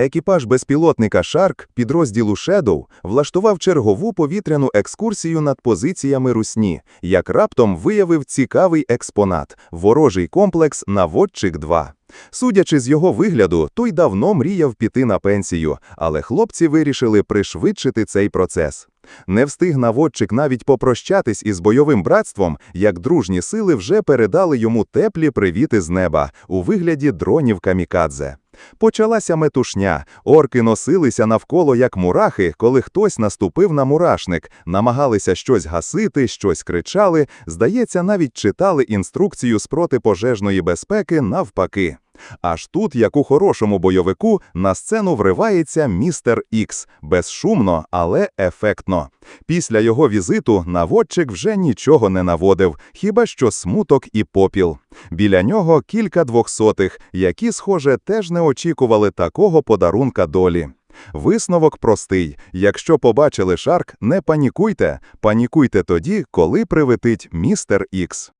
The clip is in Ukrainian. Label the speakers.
Speaker 1: Екіпаж безпілотника Шарк підрозділу Shadow влаштував чергову повітряну екскурсію над позиціями русні, як раптом виявив цікавий експонат – ворожий комплекс «Наводчик-2». Судячи з його вигляду, той давно мріяв піти на пенсію, але хлопці вирішили пришвидшити цей процес. Не встиг наводчик навіть попрощатись із бойовим братством, як дружні сили вже передали йому теплі привіти з неба у вигляді дронів камікадзе. Почалася метушня, орки носилися навколо як мурахи, коли хтось наступив на мурашник, намагалися щось гасити, щось кричали, здається, навіть читали інструкцію з протипожежної безпеки навпаки. Аж тут, як у хорошому бойовику, на сцену вривається містер Ікс, безшумно, але ефектно. Після його візиту наводчик вже нічого не наводив, хіба що смуток і попіл. Біля нього кілька двохсотих, які, схоже, теж не очікували такого подарунка долі. Висновок простий: якщо побачили шарк, не панікуйте, панікуйте тоді, коли прилетить містер Ікс.